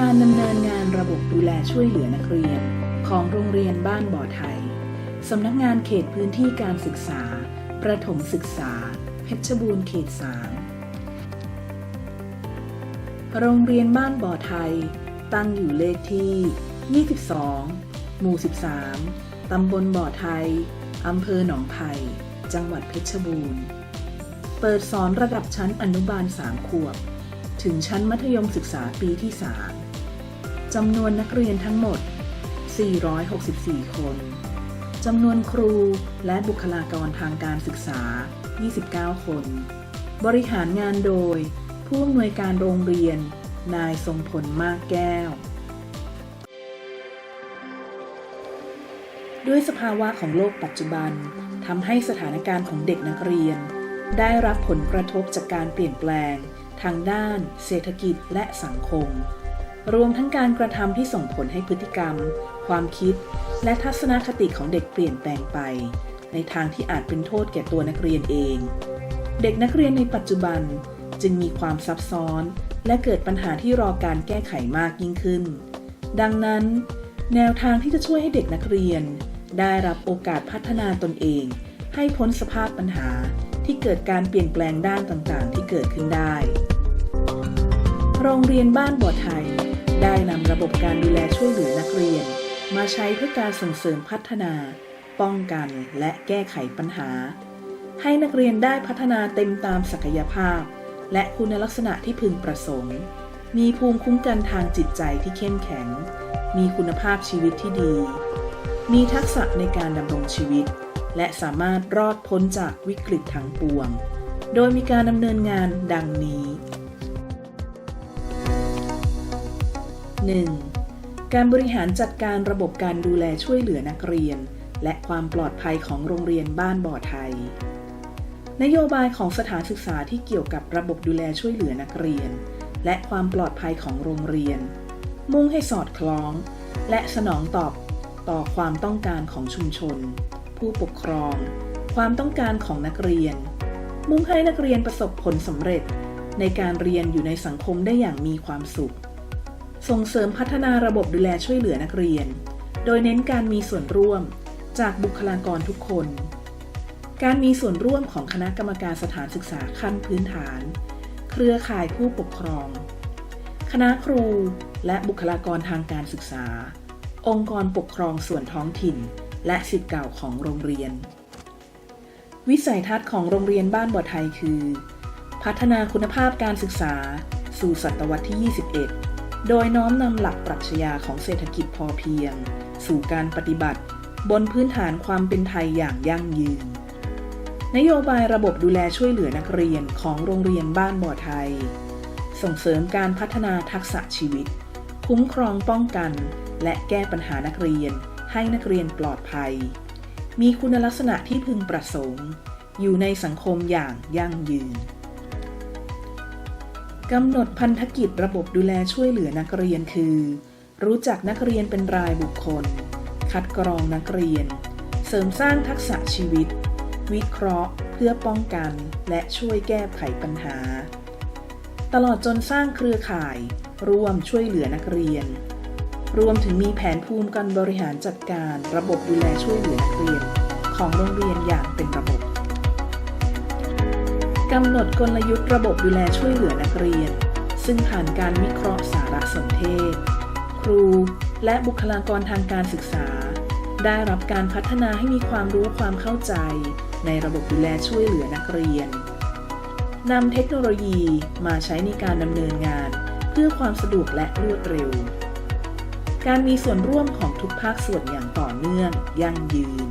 การดำเนินงานระบบดูแลช่วยเหลือนักเรียน ของโรงเรียนบ้านบ่อไทย สำนักงานเขตพื้นที่การศึกษา ประถมศึกษา เพชรบูรณ์เขต3โรงเรียนบ้านบ่อไทย ตั้งอยู่เลขที่ 22 หมู่ 13 ตำบลบ่อไทย อำเภอหนองไผ่จังหวัดเพชรบูรณ์ เปิดสอนระดับชั้นอนุบาล 3 ขวบ ถึงชั้นมัธยมศึกษาปีที่ 3 จำนวนนักเรียนทั้งหมด 464 คน จำนวนครูและบุคลากรทางการศึกษา 29 คน บริหารงานโดย ผู้อำนวยการโรงเรียน นายทรงพลมากแก้ว ด้วยสภาวะของโลกปัจจุบันทำให้สถานการณ์ของเด็กนักเรียน ได้รับผลกระทบจากการเปลี่ยนแปลง ทางด้าน เศรษฐกิจและสังคม รวมทั้งการกระทำที่ส่งผลให้พฤติกรรม ความคิด และทัศนคติของเด็กเปลี่ยนแปลงไป ในทางที่อาจเป็นโทษแก่ตัวนักเรียนเอง เด็กนักเรียนในปัจจุบันจึงมีความซับซ้อน และเกิดปัญหาที่รอการแก้ไขมากยิ่งขึ้น ดังนั้น แนวทางที่จะช่วยให้เด็กนักเรียน ได้รับโอกาสพัฒนาตนเอง ให้พ้นสภาพปัญหาที่เกิดการเปลี่ยนแปลงด้านต่างๆ ที่เกิดขึ้นได้ โรงเรียนบ้านบ่อไทย ได้นำระบบการดูแลช่วยเหลือนักเรียน มาใช้เพื่อการส่งเสริมพัฒนา ป้องกันและแก้ไขปัญหา ให้นักเรียนได้พัฒนาเต็มตามศักยภาพ และคุณลักษณะที่พึงประสงค์ มีภูมิคุ้มกันทางจิตใจที่เข้มแข็ง มีคุณภาพชีวิตที่ดี มีทักษะในการดำรงชีวิต และสามารถรอดพ้นจากวิกฤตทั้งปวง โดยมีการดำเนินงานดังนี้ 1. การบริหารจัดการระบบการดูแลช่วยเหลือนักเรียน และความปลอดภัยของโรงเรียนบ้านบ่อไทย นโยบายของสถานศึกษาที่เกี่ยวกับระบบดูแลช่วยเหลือนักเรียน และความปลอดภัยของโรงเรียน มุ่งให้สอดคล้อง และสนองตอบต่อความต้องการของชุมชน ผู้ปกครอง ความต้องการของนักเรียน มุ่งให้นักเรียนประสบผลสำเร็จในการเรียนอยู่ในสังคมได้อย่างมีความสุข ส่งเสริมพัฒนาระบบดูแลช่วยเหลือนักเรียน โดยเน้นการมีส่วนร่วมจากบุคลากรทุกคน การมีส่วนร่วมของคณะกรรมการสถานศึกษาขั้นพื้นฐาน เครือข่ายผู้ปกครอง คณะครูและบุคลากรทางการศึกษา องค์กรปกครองส่วนท้องถิ่น และสิทธิ์เก่าของโรงเรียน วิสัยทัศน์ของโรงเรียนบ้านบ่อไทยคือ พัฒนาคุณภาพการศึกษา สู่ศตวรรษที่ 21 โดยน้อมนำหลักปรัชญาของเศรษฐกิจพอเพียง สู่การปฏิบัติ บนพื้นฐานความเป็นไทยอย่างยั่งยืน นโยบายระบบดูแลช่วยเหลือนักเรียนของโรงเรียนบ้านบ่อไทย ส่งเสริมการพัฒนาทักษะชีวิต คุ้มครองป้องกัน และแก้ปัญหานักเรียน ให้นักเรียนปลอดภัย มีคุณลักษณะที่พึงประสงค์ อยู่ในสังคมอย่างยั่งยืน กำหนดพันธกิจระบบดูแลช่วยเหลือนักเรียนคือ รู้จักนักเรียนเป็นรายบุคคล คัดกรองนักเรียน เสริมสร้างทักษะชีวิต วิเคราะห์เพื่อป้องกันและช่วยแก้ไขปัญหา ตลอดจนสร้างเครือข่าย ร่วมช่วยเหลือนักเรียน รวมถึงมีแผนภูมิการบริหารจัดการระบบดูแลช่วยเหลือนักเรียน ของโรงเรียนอย่างเป็นระบบ กำหนดกลยุทธ์ระบบดูแลช่วยเหลือนักเรียน ซึ่งผ่านการวิเคราะห์สารสนเทศ ครู และบุคลากรทางการศึกษา ได้รับการพัฒนาให้มีความรู้ความเข้าใจ ในระบบดูแลช่วยเหลือนักเรียนนำเทคโนโลยีมาใช้ในการดำเนินงาน เพื่อความสะดวกและรวดเร็ว การมีส่วนร่วมของทุกภาคส่วนอย่างต่อเนื่องยั่งยืน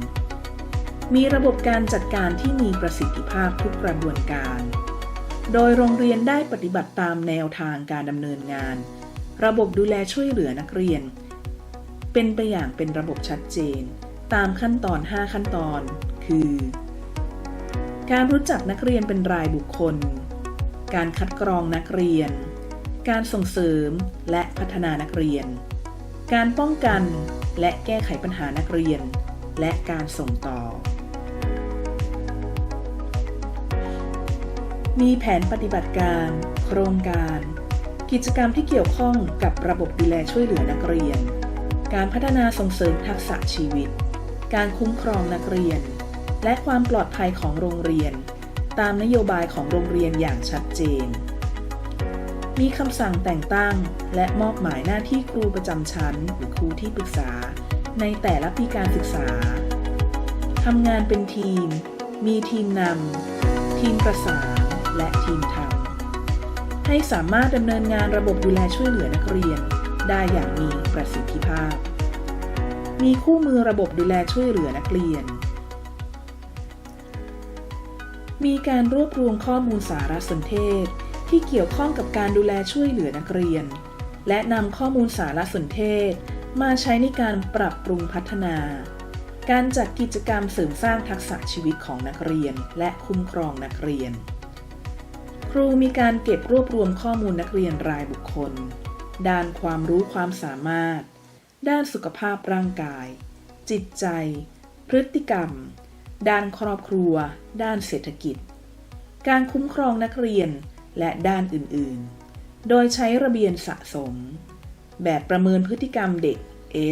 มีระบบการจัดการที่มีประสิทธิภาพทุกกระบวนการ โดยโรงเรียนได้ปฏิบัติตามแนวทางการดำเนินงาน ระบบดูแลช่วยเหลือนักเรียน เป็นไปอย่างเป็นระบบชัดเจน ตามขั้นตอน 5 ขั้นตอน คือ การรู้จักนักเรียนเป็นรายบุคคล การคัดกรองนักเรียน การส่งเสริมและพัฒนานักเรียน การป้องกันและแก้ไขปัญหานักเรียนและการส่งต่อ มีแผนปฏิบัติการ โครงการ กิจกรรมที่เกี่ยวข้องกับระบบดูแลช่วยเหลือนักเรียน การพัฒนาส่งเสริมทักษะชีวิต การคุ้มครองนักเรียน และความปลอดภัยของโรงเรียน ตามนโยบายของโรงเรียนอย่างชัดเจน มีคำสั่งแต่งตั้ง และมอบหมายหน้าที่ครูประจำชั้น หรือครูที่ปรึกษา ในแต่ละปีการศึกษาทำงานเป็นทีม มีทีมนำทีมประสาน และทีมทำให้สามารถดำเนินงานระบบดูแลช่วยเหลือนักเรียน ได้อย่างมีประสิทธิภาพ มีคู่มือระบบดูแลช่วยเหลือนักเรียน มีการรวบรวมข้อมูลสารสนเทศ ที่เกี่ยวข้องกับการดูแลช่วยเหลือนักเรียน และนำข้อมูลสารสนเทศ มาใช้ในการปรับปรุงพัฒนาการจัดกิจกรรมเสริมสร้างทักษะชีวิตของนักเรียนและคุ้มครองนักเรียน ครูมีการเก็บรวบรวมข้อมูลนักเรียนรายบุคคล ด้านความรู้ความสามารถ ด้านสุขภาพร่างกาย จิตใจ พฤติกรรม ด้านครอบครัว ด้านเศรษฐกิจ การคุ้มครองนักเรียนและด้านอื่นๆ โดยใช้ระเบียนสะสม แบบประเมินพฤติกรรมเด็ก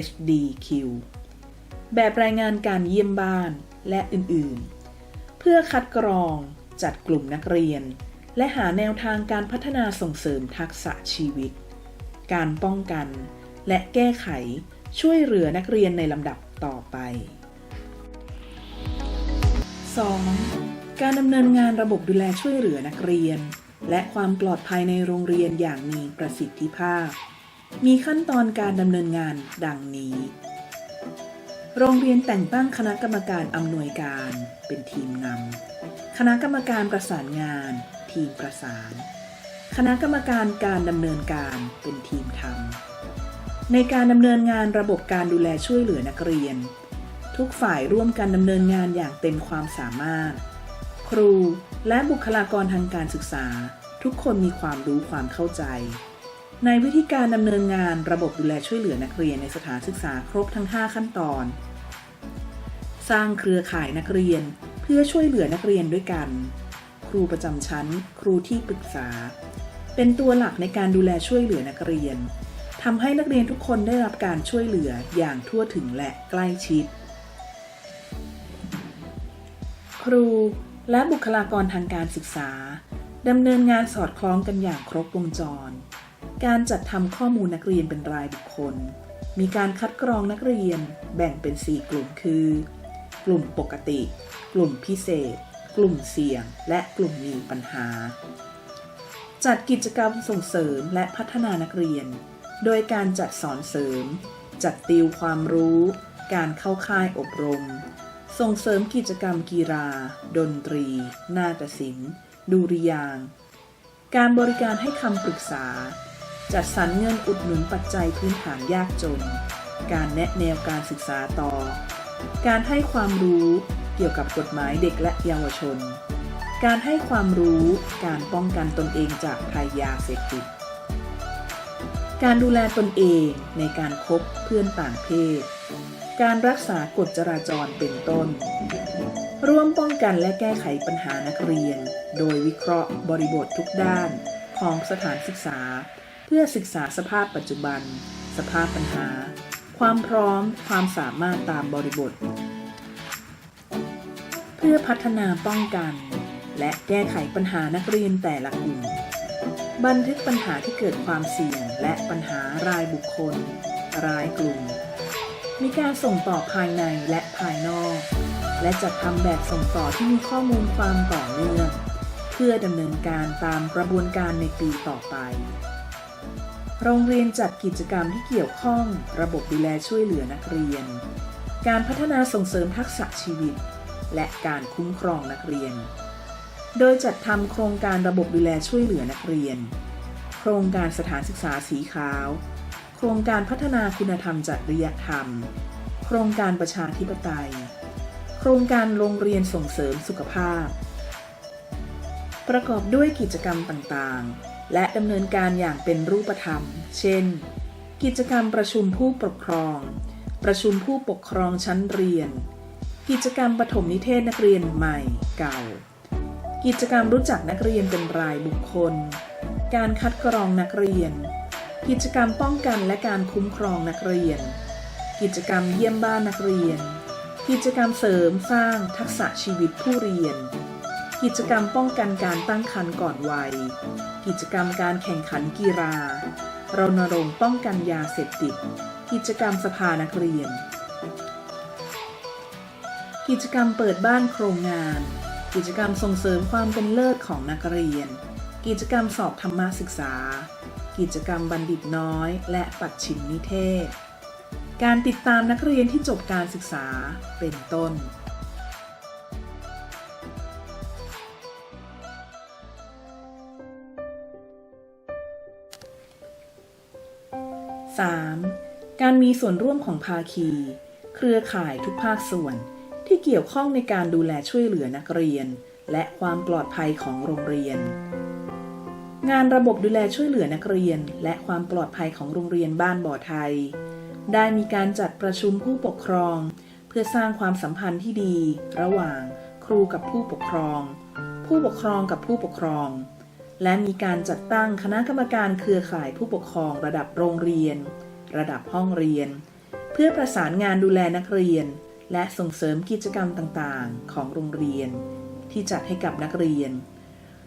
SDQ แบบรายงานการเยี่ยมบ้านและอื่นๆ เพื่อคัดกรองจัดกลุ่มนักเรียน และหาแนวทางการพัฒนาส่งเสริมทักษะชีวิต การป้องกัน และแก้ไขช่วยเหลือนักเรียนในลำดับต่อไป 2. การดำเนินงานระบบดูแลช่วยเหลือนักเรียน และความปลอดภัยในโรงเรียนอย่างมีประสิทธิภาพ มีขั้นตอนการดำเนินงานดังนี้ โรงเรียนแต่งตั้งคณะกรรมการอำนวยการเป็นทีมนำคณะกรรมการประสานงาน ทีมประสาน คณะกรรมการการดำเนินการเป็นทีมทำในการดำเนินงานระบบการดูแลช่วยเหลือนักเรียน ทุกฝ่ายร่วมกันดำเนินงานอย่างเต็มความสามารถ ครูและบุคลากรทางการศึกษา ทุกคนมีความรู้ความเข้าใจ ในวิธีการดำเนินงานระบบดูแลช่วยเหลือนักเรียนในสถานศึกษาครบทั้ง 5 ขั้นตอน สร้างเครือข่ายนักเรียนเพื่อช่วยเหลือนักเรียนด้วยกัน ครูประจำชั้น ครูที่ปรึกษา เป็นตัวหลักในการดูแลช่วยเหลือนักเรียนทำให้นักเรียนทุกคนได้รับการช่วยเหลืออย่างทั่วถึงและใกล้ชิด ครูและบุคลากรทางการศึกษาดำเนินงานสอดคล้องกันอย่างครบวงจร การจัดทำข้อมูลนักเรียนเป็นรายบุคคล มีการคัดกรองนักเรียนแบ่งเป็น 4 กลุ่มคือ กลุ่มปกติ กลุ่มพิเศษ กลุ่มเสี่ยง และกลุ่มมีปัญหา จัดกิจกรรมส่งเสริมและพัฒนานักเรียน โดยการจัดสอนเสริม จัดติวความรู้ การเข้าค่ายอบรม ส่งเสริมกิจกรรมกีฬา ดนตรี นาฏศิลป์ ดุริยาง การบริการให้คำปรึกษา จัดสรรเงินอุดหนุนปัจจัยพื้นฐานยากจน การแนะแนวการศึกษาต่อ การให้ความรู้ เกี่ยวกับกฎหมายเด็กและเยาวชน การให้ความรู้การป้องกันตนเองจากภัยยาเสพติด การดูแลตนเองในการคบเพื่อนต่างเพศ การรักษากฎจราจรเป็นต้น ร่วมป้องกันและแก้ไขปัญหานักเรียน โดยวิเคราะห์บริบททุกด้านของสถานศึกษา เพื่อศึกษาสภาพปัจจุบัน สภาพปัญหา ความพร้อม ความสามารถตามบริบท พื่อพัฒนาป้องกัน และแก้ไขปัญหานักเรียนแต่ละกลุ่ม บันทึกปัญหาที่เกิดความเสี่ยง และปัญหารายบุคคล รายกลุ่ม มีการส่งต่อภายในและภายนอก และจัดทำแบบส่งต่อที่มีข้อมูลความต่อเนื่อง เพื่อดำเนินการตามกระบวนการในปีต่อไป โรงเรียนจัดกิจกรรมที่เกี่ยวข้อง ระบบดูแลช่วยเหลือนักเรียน การพัฒนาส่งเสริมทักษะชีวิต และการคุ้มครองนักเรียน โดยจัดทำโครงการระบบดูแลช่วยเหลือนักเรียน โครงการสถานศึกษาสีขาว โครงการพัฒนาคุณธรรมจริยธรรม โครงการประชาธิปไตย โครงการโรงเรียนส่งเสริมสุขภาพ ประกอบด้วยกิจกรรมต่างๆ และดำเนินการอย่างเป็นรูปธรรม เช่น กิจกรรมประชุมผู้ปกครอง ประชุมผู้ปกครองชั้นเรียน กิจกรรมปฐมนิเทศนักเรียนใหม่เก่า กิจกรรมรู้จักนักเรียนเป็นรายบุคคล การคัดกรองนักเรียน กิจกรรมป้องกันและการคุ้มครองนักเรียน กิจกรรมเยี่ยมบ้านนักเรียน กิจกรรมเสริมสร้างทักษะชีวิตผู้เรียน กิจกรรมป้องกันการตั้งครรภ์ก่อนวัย กิจกรรมการแข่งขันกีฬารณรงค์ป้องกันยาเสพติด กิจกรรมสภานักเรียน กิจกรรมเปิดบ้านโครงงาน กิจกรรมส่งเสริมความเป็นเลิศของนักเรียน กิจกรรมสอบธรรมศึกษา กิจกรรมบัณฑิตน้อย และปัดฉิมนิเทศ การติดตามนักเรียนที่จบการศึกษาเป็นต้น 3. การมีส่วนร่วมของภาคี เครือข่ายทุกภาคส่วน ที่เกี่ยวข้องในการดูแลช่วยเหลือนักเรียน และความปลอดภัยของโรงเรียน งานระบบดูแลช่วยเหลือนักเรียน และความปลอดภัยของโรงเรียนบ้านบ่อไทย ได้มีการจัดประชุมผู้ปกครอง เพื่อสร้างความสัมพันธ์ที่ดี ระหว่างครูกับผู้ปกครอง ผู้ปกครองกับผู้ปกครอง และมีการจัดตั้งคณะกรรมการเครือข่ายผู้ปกครองระดับโรงเรียน ระดับห้องเรียน เพื่อประสานงานดูแลนักเรียน และส่งเสริมกิจกรรมต่างๆ ของโรงเรียน ที่จัดให้กับนักเรียน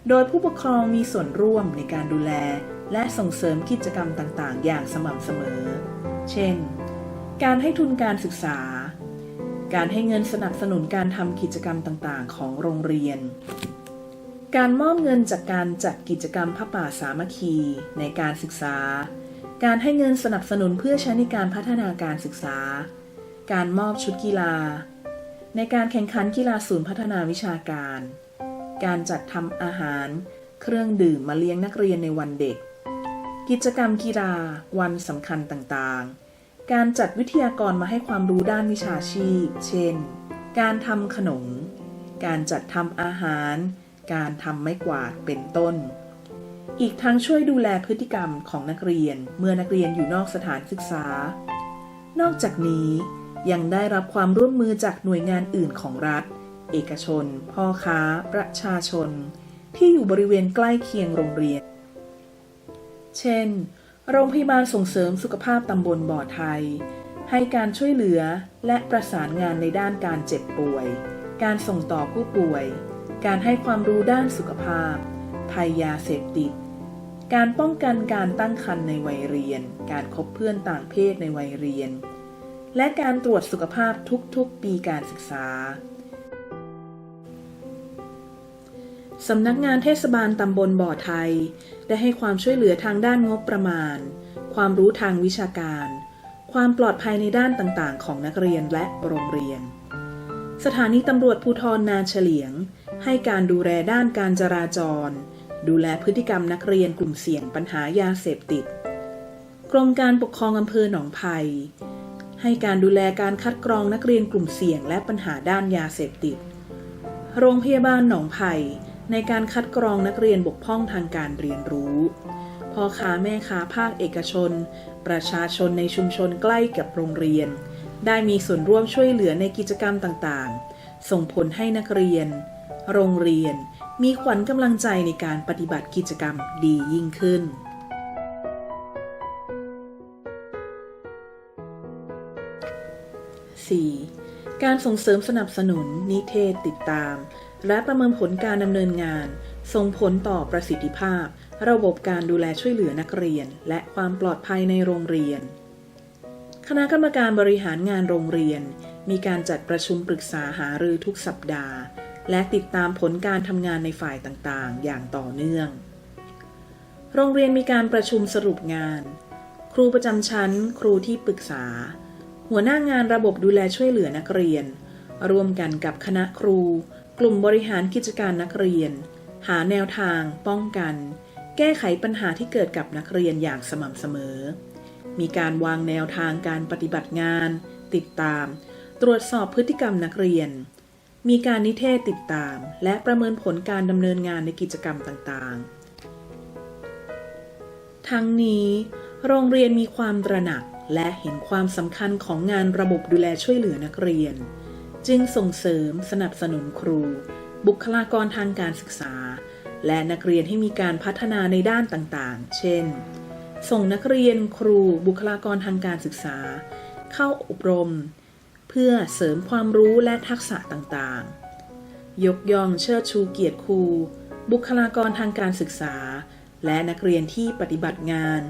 โดยผู้ปกครองมีส่วนร่วมในการดูแล และส่งเสริมกิจกรรมต่างๆ อย่างสม่ำเสมอ เช่น การให้ทุนการศึกษา การให้เงินสนับสนุนการทำกิจกรรมต่างๆ ของโรงเรียน การมอบเงินจากการจัดกิจกรรมพระป่าสามัคคีในการศึกษา การให้เงินสนับสนุนเพื่อใช้ในการพัฒนาการศึกษา การมอบชุดกีฬา ในการแข่งขันกีฬาศูนย์พัฒนาวิชาการ การจัดทำอาหาร เครื่องดื่มมาเลี้ยงนักเรียนในวันเด็ก กิจกรรมกีฬา วันสำคัญต่างๆ การจัดวิทยากรมาให้ความรู้ด้านวิชาชีพ เช่น การทำขนม การจัดทำอาหาร การทำไม้กวาด เป็นต้นอีกทั้งช่วยดูแลพฤติกรรมของนักเรียนเมื่อนักเรียนอยู่นอกสถานศึกษา นอกจากนี้ ยังได้รับความร่วมมือจากหน่วยงานอื่นของรัฐ เอกชน พ่อค้า ประชาชน ที่อยู่บริเวณใกล้เคียงโรงเรียน เช่น โรงพยาบาลส่งเสริมสุขภาพตำบลบ่อไทย ให้การช่วยเหลือและประสานงานในด้านการเจ็บป่วย การส่งต่อผู้ป่วย การให้ความรู้ด้านสุขภาพ ภัยยาเสพติด การป้องกันการตั้งครรภ์ในวัยเรียน การคบเพื่อนต่างเพศในวัยเรียน และการตรวจสุขภาพทุกๆ ปีการศึกษา สำนักงานเทศบาลตำบลบ่อไทย ได้ให้ความช่วยเหลือทางด้านงบประมาณ ความรู้ทางวิชาการ ความปลอดภัยในด้านต่างๆ ของนักเรียนและโรงเรียน สถานีตำรวจภูธรนาเฉลียง ให้การดูแลด้านการจราจร ดูแลพฤติกรรมนักเรียนกลุ่มเสี่ยงปัญหายาเสพติด กรมการปกครองอำเภอหนองไผ่ ให้การดูแลการคัดกรองนักเรียนกลุ่มเสี่ยงและปัญหาด้านยาเสพติด โรงพยาบาลหนองไผ่ในการคัดกรองนักเรียนบกพร่องทางการเรียนรู้ พ่อค้าแม่ค้าภาคเอกชน ประชาชนในชุมชนใกล้กับโรงเรียน ได้มีส่วนร่วมช่วยเหลือในกิจกรรมต่างๆ ส่งผลให้นักเรียน โรงเรียน มีขวัญกำลังใจในการปฏิบัติกิจกรรมดียิ่งขึ้น การส่งเสริมสนับสนุน นิเทศติดตาม และประเมินผลการดำเนินงาน ส่งผลต่อประสิทธิภาพ ระบบการดูแลช่วยเหลือนักเรียน และความปลอดภัยในโรงเรียน คณะกรรมการบริหารงานโรงเรียน มีการจัดประชุมปรึกษาหารือทุกสัปดาห์ และติดตามผลการทำงานในฝ่ายต่างๆ อย่างต่อเนื่อง โรงเรียนมีการประชุมสรุปงาน ครูประจำชั้น ครูที่ปรึกษา หัวหน้างานระบบดูแลช่วยเหลือนักเรียน ร่วมกันกับคณะครู กลุ่มบริหารกิจการนักเรียน หาแนวทาง ป้องกัน แก้ไขปัญหาที่เกิดกับนักเรียนอย่างสม่ำเสมอ มีการวางแนวทางการปฏิบัติงาน ติดตาม ตรวจสอบพฤติกรรมนักเรียน มีการนิเทศติดตาม และประเมินผลการดำเนินงานในกิจกรรมต่างๆ ทั้งนี้ โรงเรียนมีความตระหนัก และเห็นความสำคัญของงานระบบดูแลช่วยเหลือนักเรียน จึงส่งเสริมสนับสนุนครู บุคลากรทางการศึกษา และนักเรียนให้มีการพัฒนาในด้านต่างๆ เช่น ส่งนักเรียนครูบุคลากรทางการศึกษา เข้าอบรม เพื่อเสริมความรู้และทักษะต่างๆ ยกย่องเชิดชูเกียรติครู บุคลากรทางการศึกษา และนักเรียนที่ปฏิบัติงาน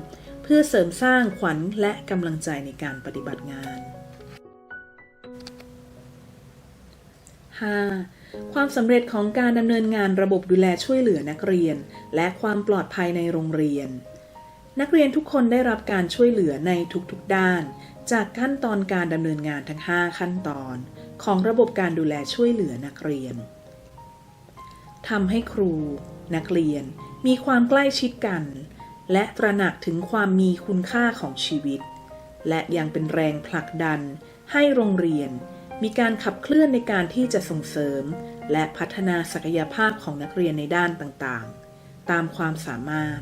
พื่อเสริมสร้างขวัญและกำลังใจในการปฏิบัติงาน 5. ความสำเร็จของการดำเนินงานระบบดูแลช่วยเหลือนักเรียน และความปลอดภัยในโรงเรียน นักเรียนทุกคนได้รับการช่วยเหลือในทุกๆด้าน จากขั้นตอนการดำเนินงานทั้ง 5 ขั้นตอน ของระบบการดูแลช่วยเหลือนักเรียนทำให้ครู นักเรียนมีความใกล้ชิดกัน และตระหนักถึงความมีคุณค่าของชีวิต และยังเป็นแรงผลักดัน ให้โรงเรียน มีการขับเคลื่อนในการที่จะส่งเสริม และพัฒนาศักยภาพของนักเรียนในด้านต่างๆ ตามความสามารถ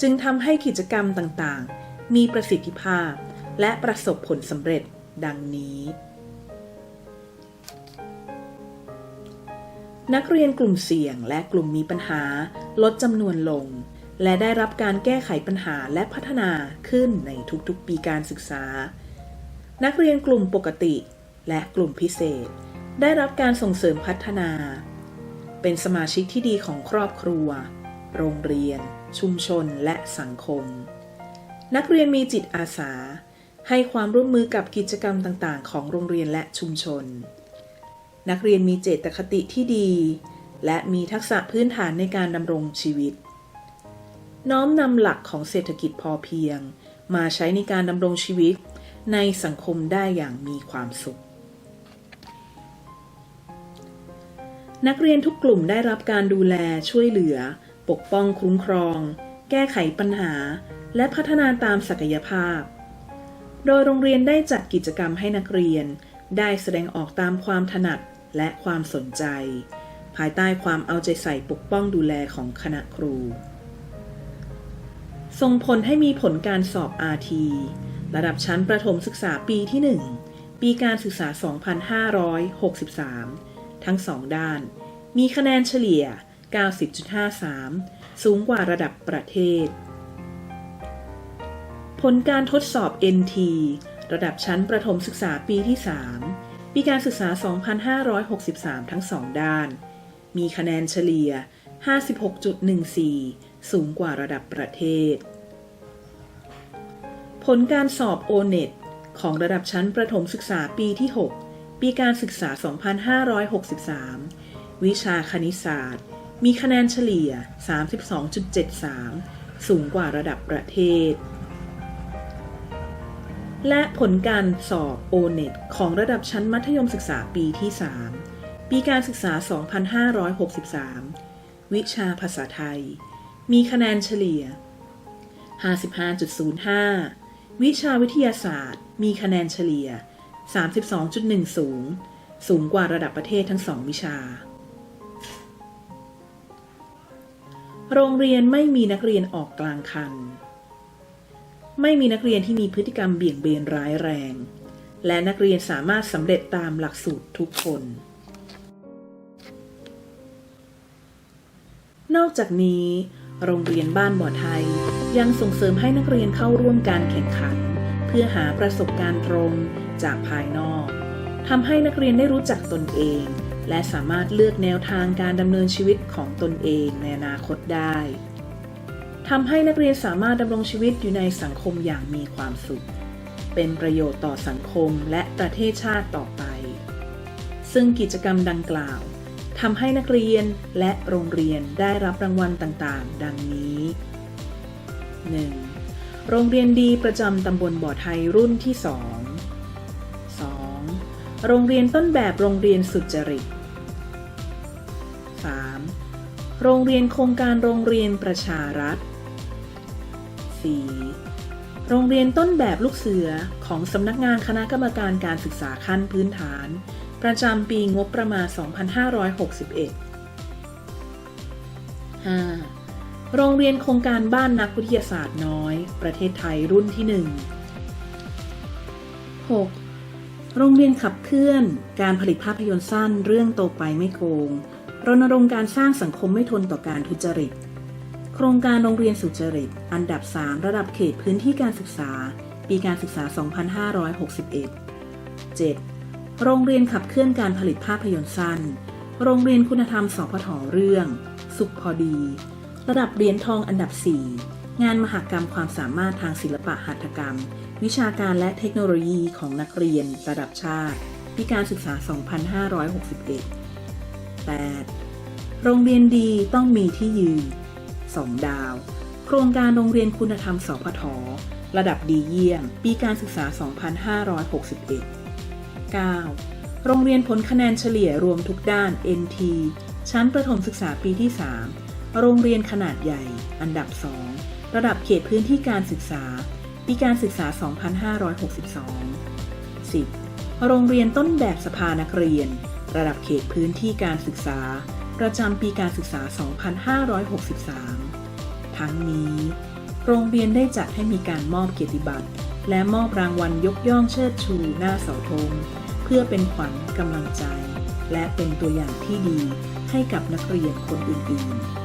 จึงทำให้กิจกรรมต่างๆ มีประสิทธิภาพ และประสบผลสำเร็จดังนี้ นักเรียนกลุ่มเสี่ยงและกลุ่มมีปัญหาลดจำนวนลง และได้รับการแก้ไขปัญหาและพัฒนาขึ้นในทุกๆ ปีการศึกษา นักเรียนกลุ่มปกติและกลุ่มพิเศษ ได้รับการส่งเสริมพัฒนา เป็นสมาชิกที่ดีของครอบครัว โรงเรียน ชุมชนและสังคม นักเรียนมีจิตอาสา ให้ความร่วมมือกับกิจกรรมต่างๆ ของโรงเรียนและชุมชน นักเรียนมีเจตคติที่ดี และมีทักษะพื้นฐานในการดำรงชีวิต น้อมนำหลักของเศรษฐกิจพอเพียง มาใช้ในการดำรงชีวิตในสังคมได้อย่างมีความสุข นักเรียนทุกกลุ่มได้รับการดูแลช่วยเหลือ ปกป้องคุ้มครอง แก้ไขปัญหา และพัฒนาตามศักยภาพ โดยโรงเรียนได้จัดกิจกรรมให้นักเรียน ได้แสดงออกตามความถนัดและความสนใจ ภายใต้ความเอาใจใส่ปกป้องดูแลของคณะครู ส่งผลให้มีผลการสอบ RT ระดับชั้นประถมศึกษาปีที่ 1 ปีการศึกษา 2563 ทั้งสองด้าน มีคะแนนเฉลี่ย 90.53 สูงกว่าระดับประเทศ ผลการทดสอบ NT ระดับชั้นประถมศึกษาปีที่ 3 ปีการศึกษา 2563 ทั้งสองด้าน มีคะแนนเฉลี่ย 56.14 สูงกว่าระดับประเทศ ผลการสอบ O-NET ของระดับชั้นประถมศึกษาปีที่ 6 ปีการศึกษา 2563 วิชาคณิตศาสตร์ มีคะแนนเฉลี่ย 32.73 สูงกว่าระดับประเทศ และผลการสอบ O-NET ของระดับชั้นมัธยมศึกษาปีที่ 3 ปีการศึกษา 2563 วิชาภาษาไทย มีคะแนนเฉลี่ย 55.05 วิชาวิทยาศาสตร์ มีคะแนนเฉลี่ย 32.10 สูงกว่าระดับประเทศทั้งสองวิชา โรงเรียนไม่มีนักเรียนออกกลางคัน ไม่มีนักเรียนที่มีพฤติกรรมเบี่ยงเบนร้ายแรง และนักเรียนสามารถสำเร็จตามหลักสูตรทุกคนนอกจากนี้ โรงเรียนบ้านบ่อไทย ยังส่งเสริมให้นักเรียนเข้าร่วมการแข่งขัน เพื่อหาประสบการณ์ตรงจากภายนอกทำให้นักเรียนได้รู้จักตนเอง และสามารถเลือกแนวทางการดำเนินชีวิตของตนเองในอนาคตได้ทำให้นักเรียนสามารถดำรงชีวิตอยู่ในสังคมอย่างมีความสุข เป็นประโยชน์ต่อสังคมและประเทศชาติต่อไป ซึ่งกิจกรรมดังกล่าว ทำให้นักเรียนและโรงเรียนได้รับรางวัลต่างๆ ดังนี้ 1. โรงเรียนดีประจำตำบลบ่อไทยรุ่นที่ 2 2. โรงเรียนต้นแบบโรงเรียนสุจริต 3. โรงเรียนโครงการโรงเรียนประชารัฐ 4. โรงเรียนต้นแบบลูกเสือของสำนักงานคณะกรรมการการศึกษาขั้นพื้นฐาน ประจำปีงบประมาณ 2561 5. โรงเรียนโครงการบ้านนักวิทยาศาสตร์น้อย ประเทศไทยรุ่นที่ 1 6. โรงเรียนขับเคลื่อนการผลิตภาพยนตร์สั้นเรื่องโตไปไม่โกง รณรงค์การสร้างสังคมไม่ทนต่อการทุจริต โครงการโรงเรียนสุจริต อันดับ 3 ระดับเขตพื้นที่การศึกษา ปีการศึกษา 2561 7. โรงเรียนขับเคลื่อนการผลิตภาพยนตร์สั้น โรงเรียนคุณธรรมสพทเรื่อง สุขพอดี ระดับเหรียญทองอันดับ 4 งานมหกรรมความสามารถทางศิลปะหัตถกรรม วิชาการและเทคโนโลยีของนักเรียน ระดับชาติปีการศึกษา 2561 8. โรงเรียนดีต้องมีที่ยืน 2 ดาว โครงการโรงเรียนคุณธรรมสพทระดับดีเยี่ยม ปีการศึกษา 2561 9. โรงเรียนผลคะแนนเฉลี่ยรวมทุกด้าน NT ชั้นประถมศึกษาปีที่ 3 โรงเรียนขนาดใหญ่ อันดับ 2 ระดับเขตพื้นที่การศึกษา ปีการศึกษา 2562 10. โรงเรียนต้นแบบสภานักเรียน ระดับเขตพื้นที่การศึกษา ประจำปีการศึกษา 2563 ทั้งนี้ โรงเรียนได้จัดให้มีการมอบเกียรติบัตรและมอบรางวัลยกย่องเชิดชูหน้าเสาธง เพื่อเป็นขวัญกำลังใจ และเป็นตัวอย่างที่ดีให้กับนักเรียนคนอื่นๆ